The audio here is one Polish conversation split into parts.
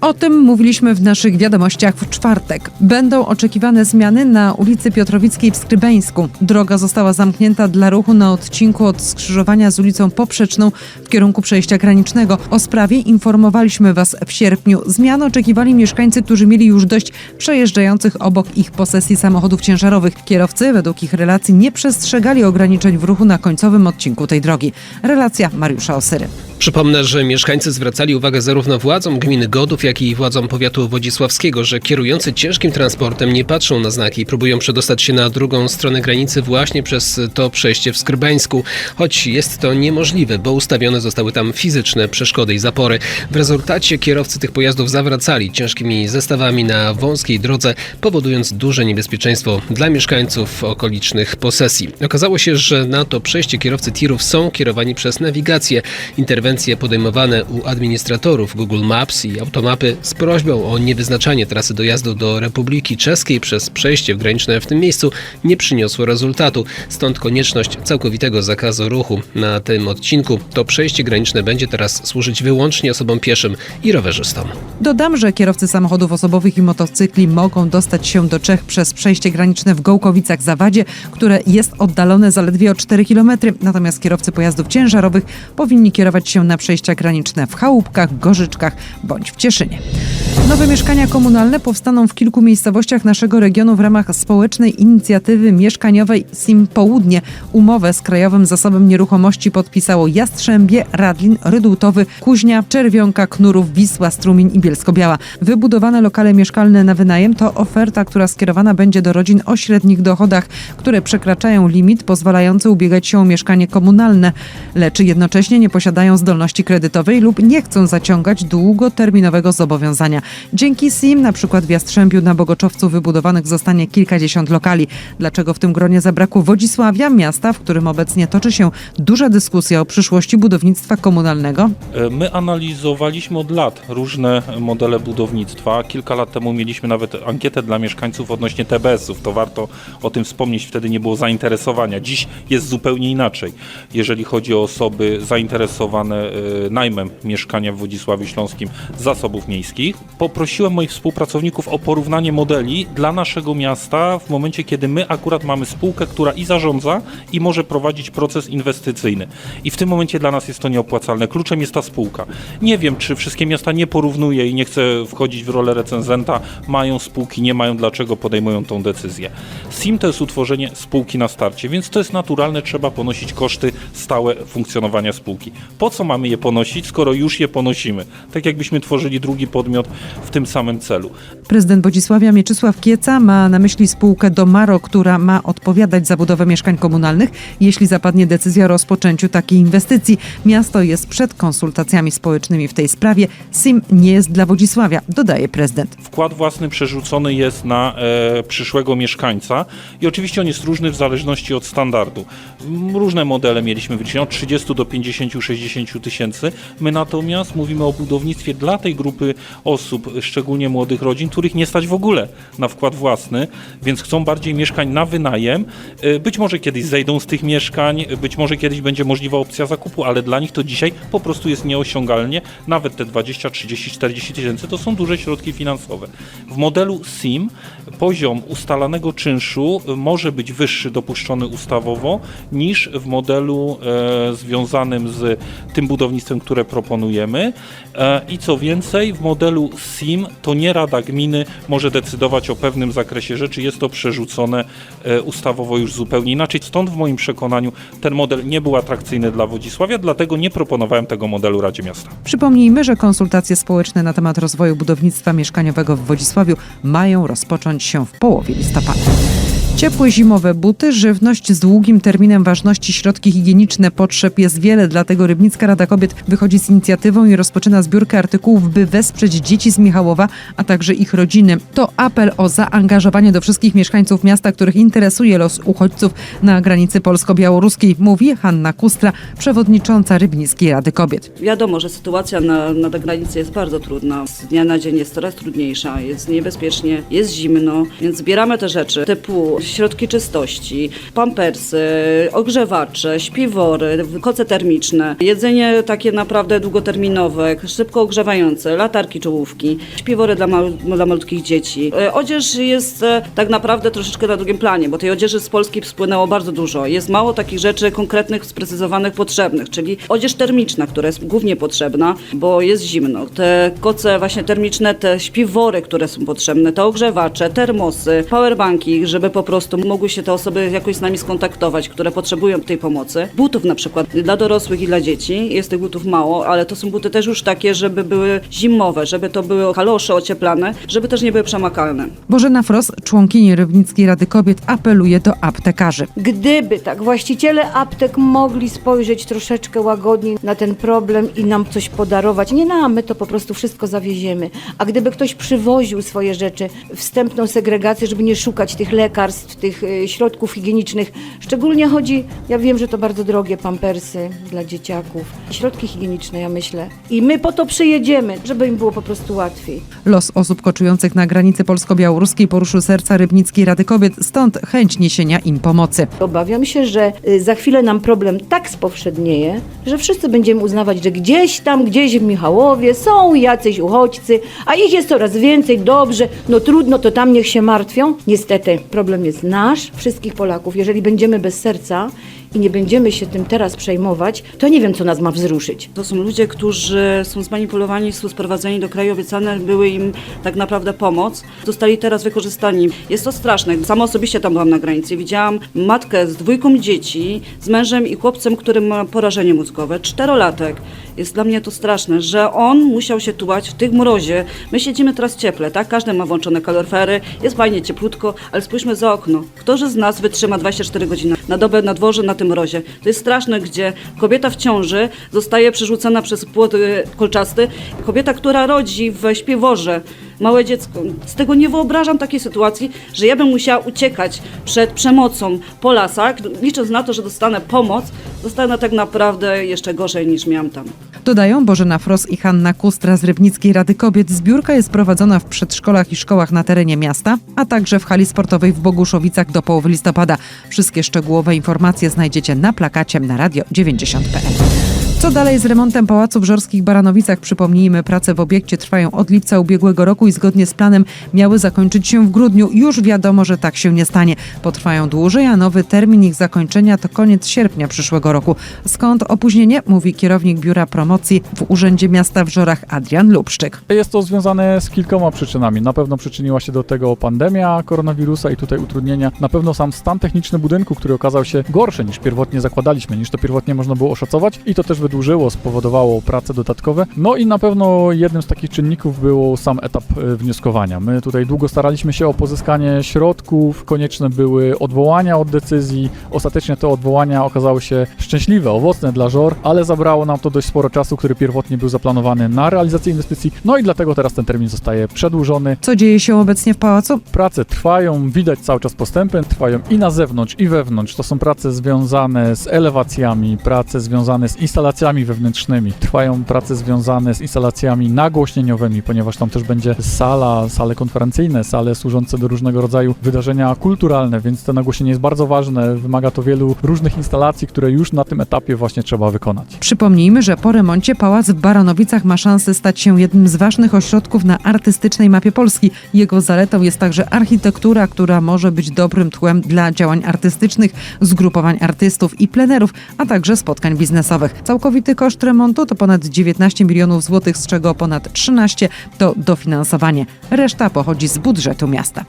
O tym mówiliśmy w naszych wiadomościach w czwartek. Będą oczekiwane zmiany na ulicy Piotrowickiej w Skrybeńsku. Droga została zamknięta dla ruchu na odcinku od skrzyżowania z ulicą Poprzeczną w kierunku przejścia granicznego. O sprawie informowaliśmy Was w sierpniu. Zmian oczekiwali mieszkańcy, którzy mieli już dość przejeżdżających obok ich posesji samochodów ciężarowych. Kierowcy, według ich relacji, nie przestrzegali ograniczeń w ruchu na końcowym odcinku tej drogi. Relacja Mariusza Osyry. Przypomnę, że mieszkańcy zwracali uwagę zarówno władzom gminy Godów, jak i władzom powiatu wodzisławskiego, że kierujący ciężkim transportem nie patrzą na znaki i próbują przedostać się na drugą stronę granicy właśnie przez to przejście w Skrybeńsku, choć jest to niemożliwe, bo ustawione zostały tam fizyczne przeszkody i zapory. W rezultacie kierowcy tych pojazdów zawracali ciężkimi zestawami na wąskiej drodze, powodując duże niebezpieczeństwo dla mieszkańców okolicznych posesji. Okazało się, że na to przejście kierowcy tirów są kierowani przez nawigację. Interwencje podejmowane u administratorów Google Maps i Automapy z prośbą o niewyznaczanie trasy dojazdu do Republiki Czeskiej przez przejście graniczne w tym miejscu nie przyniosło rezultatu. Stąd konieczność całkowitego zakazu ruchu na tym odcinku. To przejście graniczne będzie teraz służyć wyłącznie osobom pieszym i rowerzystom. Dodam, że kierowcy samochodów osobowych i motocykli mogą dostać się do Czech przez przejście graniczne w Gołkowicach-Zawadzie, które jest oddalone zaledwie o 4 km. Natomiast kierowcy pojazdów ciężarowych powinni kierować się na przejścia graniczne w Chałupkach, Gorzyczkach bądź w Cieszynie. Nowe mieszkania komunalne powstaną w kilku miejscowościach naszego regionu w ramach społecznej inicjatywy mieszkaniowej SIM Południe. Umowę z Krajowym Zasobem Nieruchomości podpisało Jastrzębie, Radlin, Rydultowy, Kuźnia, Czerwionka, Knurów, Wisła, Strumień i Bielsko-Biała. Wybudowane lokale mieszkalne na wynajem to oferta, która skierowana będzie do rodzin o średnich dochodach, które przekraczają limit pozwalający ubiegać się o mieszkanie komunalne, lecz jednocześnie nie posiadają zdolności kredytowej lub nie chcą zaciągać długoterminowego zobowiązania. Dzięki SIM, na przykład w Jastrzębiu na Bogoczowcu wybudowanych zostanie kilkadziesiąt lokali. Dlaczego w tym gronie zabrakło Wodzisławia, miasta, w którym obecnie toczy się duża dyskusja o przyszłości budownictwa komunalnego? E, My analizowaliśmy od lat różne modele budownictwa. Kilka lat temu mieliśmy nawet ankietę dla mieszkańców odnośnie TBS-ów. To warto o tym wspomnieć, wtedy nie było zainteresowania. Dziś jest zupełnie inaczej, jeżeli chodzi o osoby zainteresowane e, najmem mieszkania w Wodzisławiu Śląskim zasobów miejskich. Poprosiłem moich współpracowników o porównanie modeli dla naszego miasta w momencie, kiedy my akurat mamy spółkę, która i zarządza, i może prowadzić proces inwestycyjny. I w tym momencie dla nas jest to nieopłacalne. Kluczem jest ta spółka. Nie wiem, czy wszystkie miasta nie porównuję i nie chcę wchodzić w rolę recenzenta, mają spółki, nie mają, dlaczego podejmują tą decyzję. SIM to jest utworzenie spółki na starcie, więc to jest naturalne, trzeba ponosić koszty stałe funkcjonowania spółki. Po co mamy je ponosić, skoro już je ponosimy? Tak jakbyśmy tworzyli drugi podmiot w tym samym celu. Prezydent Wodzisławia Mieczysław Kieca ma na myśli spółkę Domaro, która ma odpowiadać za budowę mieszkań komunalnych, jeśli zapadnie decyzja o rozpoczęciu takiej inwestycji. Miasto jest przed konsultacjami społecznymi w tej sprawie. SIM nie jest dla Wodzisławia, dodaje prezydent. Wkład własny przerzucony jest na e, przyszłego mieszkańca i oczywiście on jest różny w zależności od standardu. Różne modele mieliśmy wyliczone od 30 do 50-60 tysięcy. My natomiast mówimy o budownictwie dla tej grupy osób, szczególnie młodych rodzin, których nie stać w ogóle na wkład własny, więc chcą bardziej mieszkań na wynajem. E, Być może kiedyś zejdą z tych mieszkań, być może kiedyś będzie możliwa opcja zakupu, ale dla nich to dzisiaj po prostu jest nieosiągalnie. Nawet te 20, 30, 40 tysięcy to są duże środki finansowe. W modelu SIM poziom ustalanego czynszu może być wyższy dopuszczony ustawowo niż w modelu e, związanym z tym budownictwem, które proponujemy. E, I co więcej, w modelu SIM to nie Rada Gminy może decydować o pewnym zakresie rzeczy, jest to przerzucone e, ustawowo już zupełnie inaczej. Stąd w moim przekonaniu ten model nie był atrakcyjny dla Wodzisławia, dlatego nie proponowałem tego modelu Radzie Miasta. Przypomnijmy, że konsultacje społeczne na temat rozwoju budownictwa mieszkaniowego w Wodzisławiu mają rozpocząć się w połowie listopada. Ciepłe zimowe buty, żywność z długim terminem ważności, środki higieniczne, potrzeb jest wiele, dlatego Rybnicka Rada Kobiet wychodzi z inicjatywą i rozpoczyna zbiórkę artykułów, by wesprzeć dzieci z Michałowa, a także ich rodziny. To apel o zaangażowanie do wszystkich mieszkańców miasta, których interesuje los uchodźców na granicy polsko-białoruskiej, mówi Hanna Kustra, przewodnicząca Rybnickiej Rady Kobiet. Wiadomo, że sytuacja na, na granicy jest bardzo trudna. Z dnia na dzień jest coraz trudniejsza, jest niebezpiecznie, jest zimno, więc zbieramy te rzeczy typu środki czystości, pampersy, ogrzewacze, śpiwory, koce termiczne, jedzenie takie naprawdę długoterminowe, szybko ogrzewające, latarki czołówki, śpiwory dla, mał, dla malutkich dzieci. E, Odzież jest e, tak naprawdę troszeczkę na drugim planie, bo tej odzieży z Polski spłynęło bardzo dużo. Jest mało takich rzeczy konkretnych, sprecyzowanych, potrzebnych, czyli odzież termiczna, która jest głównie potrzebna, bo jest zimno. Te koce właśnie termiczne, te śpiwory, które są potrzebne, te ogrzewacze, termosy, powerbanki, żeby po prostu mogły się te osoby jakoś z nami skontaktować, które potrzebują tej pomocy. Butów na przykład dla dorosłych i dla dzieci. Jest tych butów mało, ale to są buty też już takie, żeby były zimowe, żeby to były kalosze ocieplane, żeby też nie były przemakalne. Bożena Fros, członkini Rybnickiej Rady Kobiet, apeluje do aptekarzy. Gdyby tak właściciele aptek mogli spojrzeć troszeczkę łagodniej na ten problem i nam coś podarować, nie nam, my to po prostu wszystko zawieziemy. A gdyby ktoś przywoził swoje rzeczy, wstępną segregację, żeby nie szukać tych lekarstw, tych y, środków higienicznych, szczególnie chodzi, ja wiem, że to bardzo drogie pampersy dla dzieciaków, środki higieniczne, ja myślę. I my po to przyjedziemy, żeby im było po prostu łatwiej. Los osób koczujących na granicy polsko-białoruskiej poruszył serca Rybnickiej Rady Kobiet, stąd chęć niesienia im pomocy. Obawiam się, że y, za chwilę nam problem tak spowszednieje, że wszyscy będziemy uznawać, że gdzieś tam, gdzieś w Michałowie są jacyś uchodźcy, a ich jest coraz więcej, dobrze, no trudno, to tam niech się martwią. Niestety, problem jest nasz, wszystkich Polaków. Jeżeli będziemy bez serca i nie będziemy się tym teraz przejmować, to nie wiem, co nas ma wzruszyć. To są ludzie, którzy są zmanipulowani, są sprowadzeni do kraju, obiecane były im tak naprawdę pomoc. Zostali teraz wykorzystani. Jest to straszne. Sama osobiście tam byłam na granicy. Widziałam matkę z dwójką dzieci, z mężem i chłopcem, który ma porażenie mózgowe, czterolatek. Jest dla mnie to straszne, że on musiał się tułać w tych mrozie. My siedzimy teraz cieple, tak? Każdy ma włączone kaloryfery, jest fajnie, cieplutko, ale spójrzmy za okno. Kto z nas wytrzyma 24 godziny na dobę na dworze na tym mrozie? To jest straszne, gdzie kobieta w ciąży zostaje przerzucona przez płot kolczasty. Kobieta, która rodzi w śpiworze małe dziecko. Z tego nie wyobrażam takiej sytuacji, że ja bym musiała uciekać przed przemocą po lasach, licząc na to, że dostanę pomoc, dostanę tak naprawdę jeszcze gorzej niż miałam tam. Dodają Bożena Fros i Hanna Kustra z Rybnickiej Rady Kobiet. Zbiórka jest prowadzona w przedszkolach i szkołach na terenie miasta, a także w hali sportowej w Boguszowicach do połowy listopada. Wszystkie szczegółowe informacje znajdziecie na plakacie na radio 90.pl. Co dalej z remontem Pałacu w Żorskich Baranowicach? Przypomnijmy, prace w obiekcie trwają od lipca ubiegłego roku i zgodnie z planem miały zakończyć się w grudniu. Już wiadomo, że tak się nie stanie. Potrwają dłużej, a nowy termin ich zakończenia to koniec sierpnia przyszłego roku. Skąd opóźnienie? Mówi kierownik Biura Promocji w Urzędzie Miasta w Żorach Adrian Lubszczyk. Jest to związane z kilkoma przyczynami. Na pewno przyczyniła się do tego pandemia koronawirusa i tutaj utrudnienia. Na pewno sam stan techniczny budynku, który okazał się gorszy niż pierwotnie zakładaliśmy, niż to pierwotnie można było oszacować i to też wydłużyło, spowodowało prace dodatkowe. No i na pewno jednym z takich czynników był sam etap e, wnioskowania. My tutaj długo staraliśmy się o pozyskanie środków, konieczne były odwołania od decyzji. Ostatecznie te odwołania okazały się szczęśliwe, owocne dla żor, ale zabrało nam to dość sporo czasu, który pierwotnie był zaplanowany na realizację inwestycji. No i dlatego teraz ten termin zostaje przedłużony. Co dzieje się obecnie w pałacu? Prace trwają, widać cały czas postępy, trwają i na zewnątrz, i wewnątrz. To są prace związane z elewacjami, prace związane z instalacjami wewnętrznymi. Trwają prace związane z instalacjami nagłośnieniowymi, ponieważ tam też będzie sala, sale konferencyjne, sale służące do różnego rodzaju wydarzenia kulturalne, więc to nagłośnienie jest bardzo ważne. Wymaga to wielu różnych instalacji, które już na tym etapie właśnie trzeba wykonać. Przypomnijmy, że po remoncie pałac w Baranowicach ma szansę stać się jednym z ważnych ośrodków na artystycznej mapie Polski. Jego zaletą jest także architektura, która może być dobrym tłem dla działań artystycznych, zgrupowań artystów i plenerów, a także spotkań biznesowych. Całkowity koszt remontu to ponad 19 milionów złotych, z czego ponad 13 to dofinansowanie. Reszta pochodzi z budżetu miasta.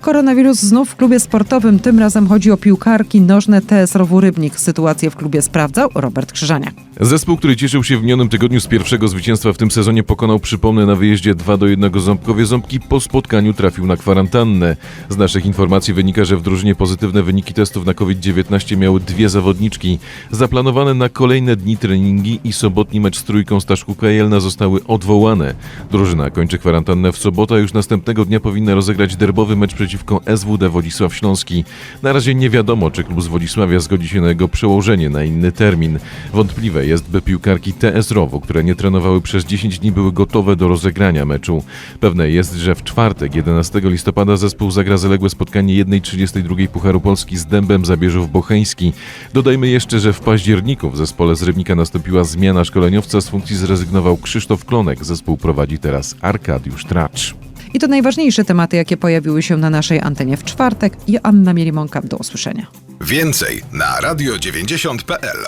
Koronawirus znów w klubie sportowym. Tym razem chodzi o piłkarki nożne TS Rowu Rybnik. Sytuację w klubie sprawdzał Robert Krzyżania. Zespół, który cieszył się w minionym tygodniu z pierwszego zwycięstwa w tym sezonie, pokonał, przypomnę, na wyjeździe 2 do 1 Ząbkowie. Ząbki po spotkaniu trafił na kwarantannę. Z naszych informacji wynika, że w drużynie pozytywne wyniki testów na COVID-19 miały dwie zawodniczki. Zaplanowane na kolejne dni treningi i sobotni mecz z trójką Staszku Kajelna zostały odwołane. Drużyna kończy kwarantannę w sobotę, a już następnego dnia powinna rozegrać derbowy mecz przeciw przeciwko SWD Wodzisław Śląski. Na razie nie wiadomo, czy klub z Wodzisławia zgodzi się na jego przełożenie na inny termin. Wątpliwe jest, by piłkarki TS Rowo, które nie trenowały przez 10 dni, były gotowe do rozegrania meczu. Pewne jest, że w czwartek, 11 listopada, zespół zagra zaległe spotkanie 1.32 Pucharu Polski z Dębem Zabierzów Bocheński. Dodajmy jeszcze, że w październiku w zespole z Rybnika nastąpiła zmiana szkoleniowca, z funkcji zrezygnował Krzysztof Klonek. Zespół prowadzi teraz Arkadiusz Tracz. I to najważniejsze tematy, jakie pojawiły się na naszej antenie w czwartek. Joanna Mielimonka, do usłyszenia. Więcej na radio90.pl.